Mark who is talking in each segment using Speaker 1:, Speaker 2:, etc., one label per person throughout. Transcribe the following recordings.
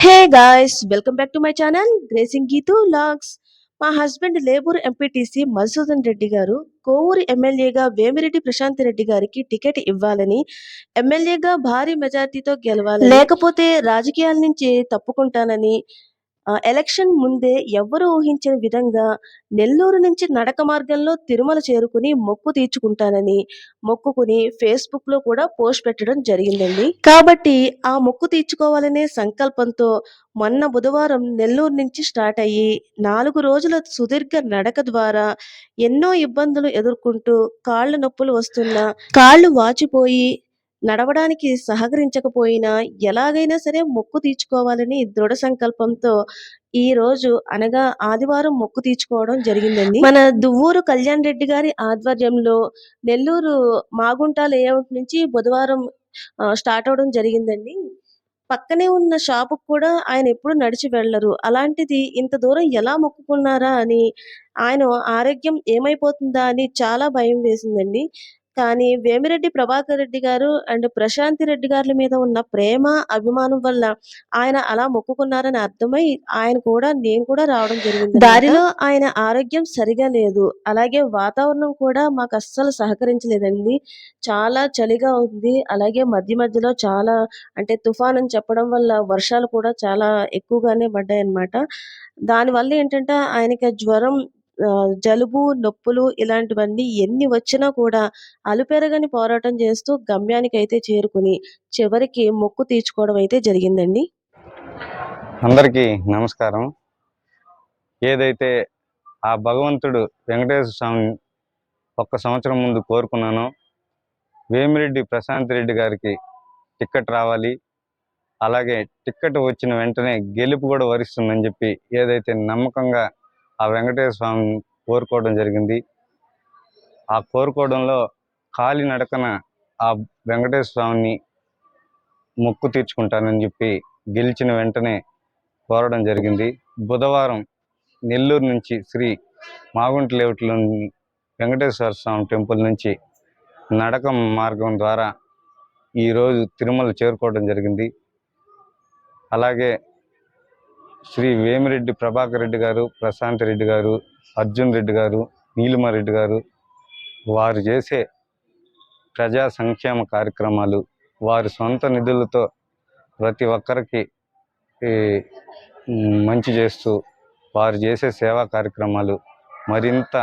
Speaker 1: Hey guys welcome back to my channel gracing Geethu vlogs మా husband లేబూర్ MPTC Madhusudan Reddy గారు కోవూరు ఎమ్మెల్యేగా వేమిరెడ్డి ప్రశాంత్ రెడ్డి గారికి టికెట్ ఇవ్వాలని ఎమ్మెల్యేగా భారీ మెజార్టీతో గెలవాలి లేకపోతే రాజకీయాల నుంచి తప్పుకుంటానని ఎలక్షన్ ముందే ఎవ్వరూ ఊహించిన విధంగా నెల్లూరు నుంచి నడక మార్గంలో తిరుమల చేరుకుని మొక్కు తీర్చుకుంటానని మొక్కుకుని ఫేస్బుక్లో కూడా పోస్ట్ పెట్టడం జరిగిందండి. కాబట్టి ఆ మొక్కు తీర్చుకోవాలనే సంకల్పంతో మొన్న బుధవారం నెల్లూరు నుంచి స్టార్ట్ అయ్యి నాలుగు రోజుల సుదీర్ఘ నడక ద్వారా ఎన్నో ఇబ్బందులు ఎదుర్కొంటూ కాళ్ళ నొప్పులు వస్తున్నా కాళ్ళు వాచిపోయి నడవడానికి సహకరించకపోయినా ఎలాగైనా సరే మొక్కు తీర్చుకోవాలని దృఢ సంకల్పంతో ఈ రోజు అనగా ఆదివారం మొక్కు తీర్చుకోవడం జరిగిందండి. మన దువ్వూరు కళ్యాణ్ రెడ్డి గారి ఆధ్వర్యంలో నెల్లూరు మాగుంట లేఅవుట్ నుంచి బుధవారం స్టార్ట్ అవడం జరిగిందండి. పక్కనే ఉన్న షాపు కూడా ఆయన ఎప్పుడు నడిచి వెళ్ళరు. అలాంటిది ఇంత దూరం ఎలా మొక్కుకున్నారా అని ఆయన ఆరోగ్యం ఏమైపోతుందా అని చాలా భయం వేసిందండి. కానీ వేమిరెడ్డి ప్రభాకర్ రెడ్డి గారు అండ్ ప్రశాంతి రెడ్డి గారి మీద ఉన్న ప్రేమ అభిమానం వల్ల ఆయన అలా మొక్కుకున్నారని అర్థమై ఆయన కూడా నేను కూడా రావడం జరిగింది దారిలో ఆయన ఆరోగ్యం సరిగా లేదు. అలాగే వాతావరణం కూడా మాకు అస్సలు సహకరించలేదండి. చాలా చలిగా ఉంది. అలాగే మధ్య మధ్యలో చాలా అంటే తుఫాన్ అని చెప్పడం వల్ల వర్షాలు కూడా చాలా ఎక్కువగానే పడ్డాయి అన్నమాట దానివల్ల ఏంటంటే ఆయనకి జ్వరం జలుబు నొప్పులు ఇలాంటివన్నీ ఎన్ని వచ్చినా కూడా అలుపెరగని పోరాటం చేస్తూ గమ్యానికి అయితే చేరుకుని చివరికి మొక్కు తీర్చుకోవడం అయితే జరిగిందండి.
Speaker 2: అందరికీ నమస్కారం. ఏదైతే ఆ భగవంతుడు వెంకటేశ్వర స్వామి ఒక్క సంవత్సరం ముందు కోరుకున్నానో వేమిరెడ్డి ప్రశాంత్ రెడ్డి గారికి టిక్కెట్ రావాలి. అలాగే టిక్కెట్ వచ్చిన వెంటనే గెలుపు కూడా వరిస్తుందని చెప్పి ఏదైతే నమ్మకంగా ఆ వెంకటేశ్వర స్వామిని కోరుకోవడం జరిగింది. ఆ కోరుకోవడంలో కాలి నడకన ఆ వెంకటేశ్వర స్వామిని మొక్కు తీర్చుకుంటానని చెప్పి గెలిచిన వెంటనే కోరడం జరిగింది. బుధవారం నెల్లూరు నుంచి శ్రీ మాగుంట లేఅవుట్లోని వెంకటేశ్వర స్వామి టెంపుల్ నుంచి నడక మార్గం ద్వారా ఈరోజు తిరుమల చేరుకోవడం జరిగింది. అలాగే శ్రీ వేమిరెడ్డి ప్రభాకర్ రెడ్డి గారు ప్రశాంత్ రెడ్డి గారు అర్జున్ రెడ్డి గారు నీలిమారెడ్డి గారు వారు చేసే ప్రజా సంక్షేమ కార్యక్రమాలు వారి సొంత నిధులతో ప్రతి ఒక్కరికి మంచి చేస్తూ వారు చేసే సేవా కార్యక్రమాలు మరింత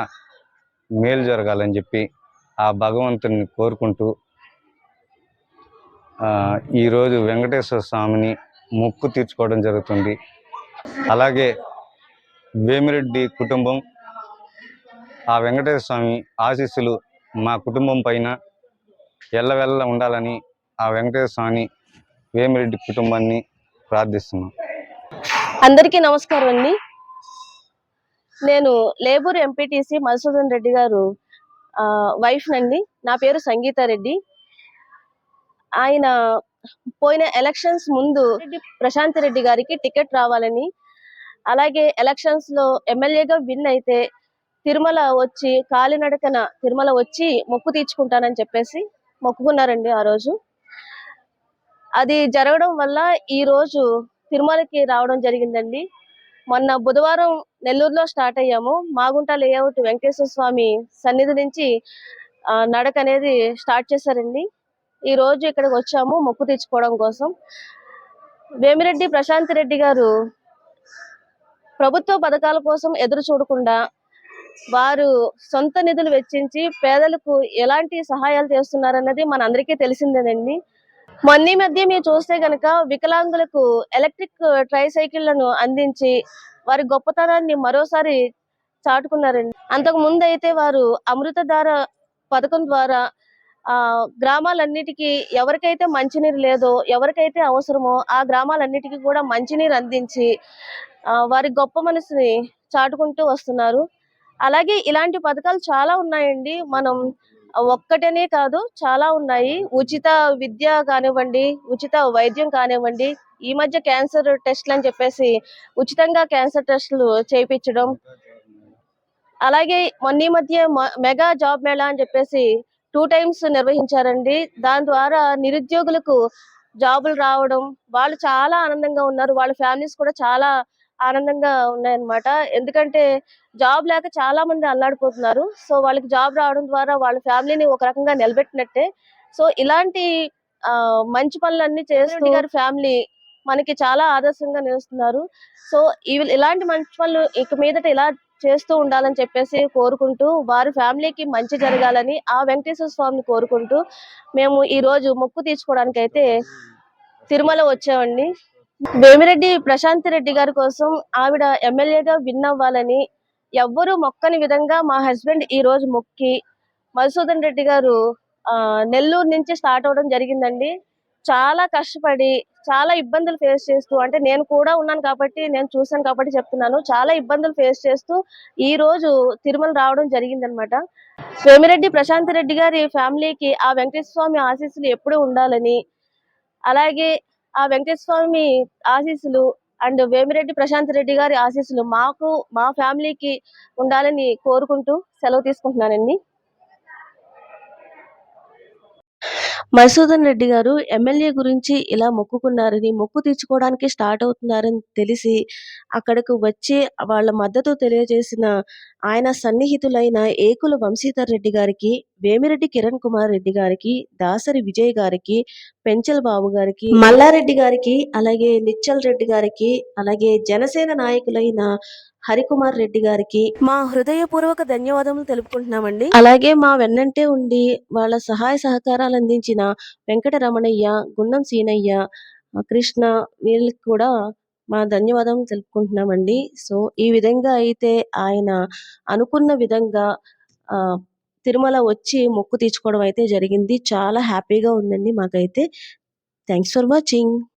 Speaker 2: మేలు జరగాలని చెప్పి ఆ భగవంతుని కోరుకుంటూ ఈరోజు వెంకటేశ్వర స్వామిని మొక్కు తీర్చుకోవడం జరుగుతుంది. అలాగే వేమిరెడ్డి కుటుంబం ఆ వెంకటేశ్వర స్వామి ఆశీస్సులు మా కుటుంబం పైన ఎల్లవెల్ల ఉండాలని ఆ వెంకటేశ్వర స్వామి వేమిరెడ్డి కుటుంబాన్ని ప్రార్థిస్తున్నాం.
Speaker 1: అందరికీ నమస్కారం అండి. నేను లేబూర్ ఎంపీటీసీ మధుసూదన్ రెడ్డి గారు వైఫ్ నండి. నా పేరు సంగీతారెడ్డి. ఆయన పోయిన ఎలక్షన్స్ ముందు ప్రశాంత్ రెడ్డి గారికి టికెట్ రావాలని అలాగే ఎలక్షన్స్లో ఎమ్మెల్యేగా విన్ అయితే తిరుమల వచ్చి కాలినడకన తిరుమల వచ్చి మొక్కు తీర్చుకుంటానని చెప్పేసి మొక్కుకున్నారండి ఆ రోజు. అది జరగడం వల్ల ఈ రోజు తిరుమలకి రావడం జరిగిందండి. మొన్న బుధవారం నెల్లూరులో స్టార్ట్ అయ్యాము. మాగుంట లేఅవుట్ వెంకటేశ్వర స్వామి సన్నిధి నుంచి నడక అనేది స్టార్ట్ చేశారండి. ఈ రోజు ఇక్కడికి వచ్చాము మొక్కు తీర్చుకోవడం కోసం. వేమిరెడ్డి ప్రశాంత్ రెడ్డి గారు ప్రభుత్వ పథకాల కోసం ఎదురు చూడకుండా వారు సొంత నిధులు వెచ్చించి పేదలకు ఎలాంటి సహాయాలు చేస్తున్నారన్నది మన అందరికీ తెలిసిందేనండి. మొన్న మధ్య మీరు చూస్తే గనక వికలాంగులకు ఎలక్ట్రిక్ ట్రై సైకిళ్ళను అందించి వారి గొప్పతనాన్ని మరోసారి చాటుకున్నారండి. అంతకు ముందు అయితే వారు అమృతధార పథకం ద్వారా ఆ గ్రామాలన్నిటికీ ఎవరికైతే మంచినీరు లేదో ఎవరికైతే అవసరమో ఆ గ్రామాలన్నిటికీ కూడా మంచినీరు అందించి వారి గొప్ప మనసుని చాటుకుంటూ వస్తున్నారు. అలాగే ఇలాంటి పథకాలు చాలా ఉన్నాయండి. మనం ఒక్కటనే కాదు చాలా ఉన్నాయి. ఉచిత విద్య కానివ్వండి ఉచిత వైద్యం కానివ్వండి ఈ మధ్య క్యాన్సర్ టెస్ట్లు అని చెప్పేసి ఉచితంగా క్యాన్సర్ టెస్టులు చేయించడం. అలాగే మొన్న మధ్య మెగా జాబ్ మేళా అని చెప్పేసి టూ టైమ్స్ నిర్వహించారండి. దాని ద్వారా నిరుద్యోగులకు జాబులు రావడం వాళ్ళు చాలా ఆనందంగా ఉన్నారు. వాళ్ళ ఫ్యామిలీస్ కూడా చాలా ఆనందంగా ఉన్నాయన్నమాట. ఎందుకంటే జాబ్ లేక చాలా మంది అల్లాడిపోతున్నారు. సో వాళ్ళకి జాబ్ రావడం ద్వారా వాళ్ళ ఫ్యామిలీని ఒక రకంగా నిలబెట్టినట్టే. సో ఇలాంటి మంచి పనులన్నీ చేస్తూ గారి ఫ్యామిలీ మనకి చాలా ఆదర్శంగా నిలుస్తున్నారు. సో ఇవి- ఇలాంటి మంచి పనులు ఇక మీదట ఇలా చేస్తూ ఉండాలని చెప్పేసి కోరుకుంటూ వారి ఫ్యామిలీకి మంచి జరగాలని ఆ వెంకటేశ్వర స్వామిని కోరుకుంటూ మేము ఈ రోజు మొక్కు తీర్చుకోవడానికి అయితే తిరుమల వచ్చామండి. వేమిరెడ్డి ప్రశాంతి రెడ్డి గారి కోసం ఆవిడ ఎమ్మెల్యేగా విన్ అవ్వాలని ఎవ్వరూ మొక్కని విధంగా మా హస్బెండ్ ఈ రోజు మొక్కి మధుసూదన్ రెడ్డి గారు నెల్లూరు నుంచి స్టార్ట్ అవడం జరిగిందండి. చాలా కష్టపడి చాలా ఇబ్బందులు ఫేస్ చేస్తూ అంటే నేను కూడా ఉన్నాను కాబట్టి నేను చూసాను కాబట్టి చెప్తున్నాను. చాలా ఇబ్బందులు ఫేస్ చేస్తూ ఈ రోజు తిరుమల రావడం జరిగిందనమాట వేమిరెడ్డి ప్రశాంత్ రెడ్డి గారి ఫ్యామిలీకి ఆ వెంకటేశ్వర స్వామి ఆశీస్సులు ఎప్పుడూ ఉండాలని అలాగే ఆ వెంకటేశ్వర స్వామి ఆశీస్సులు అండ్ వేమిరెడ్డి ప్రశాంత్ రెడ్డి గారి ఆశీస్సులు మాకు మా ఫ్యామిలీకి ఉండాలని కోరుకుంటూ సెలవు తీసుకుంటున్నానండి. మధుసూదన్ రెడ్డి గారు ఎమ్మెల్యే గురించి ఇలా మొక్కుకున్నారని మొక్కు తీర్చుకోవడానికి స్టార్ట్ అవుతున్నారని తెలిసి అక్కడకు వచ్చి వాళ్ళ మద్దతు తెలియజేసిన ఆయన సన్నిహితులైన ఏకుల వంశీధర్ రెడ్డి గారికి వేమిరెడ్డి కిరణ్ కుమార్ రెడ్డి గారికి దాసరి విజయ్ గారికి పెంచల్ బాబు గారికి మల్లారెడ్డి గారికి అలాగే నిచ్చల్ రెడ్డి గారికి అలాగే జనసేన నాయకులైన హరికుమార్ రెడ్డి గారికి మా హృదయపూర్వక ధన్యవాదములు తెలుపుకుంటున్నామండి. అలాగే మా వెన్నంటే ఉండి వాళ్ళ సహాయ సహకారాలు అందించిన వెంకట రమణయ్య గున్నం సీనయ్య కృష్ణ వీళ్ళకి కూడా మా ధన్యవాదం తెలుపుకుంటున్నామండి. సో ఈ విధంగా అయితే ఆయన అనుకున్న విధంగా ఆ తిరుమల వచ్చి మొక్కు తీర్చుకోవడం అయితే జరిగింది. చాలా హ్యాపీగా ఉందండి మాకైతే. Thanks for watching.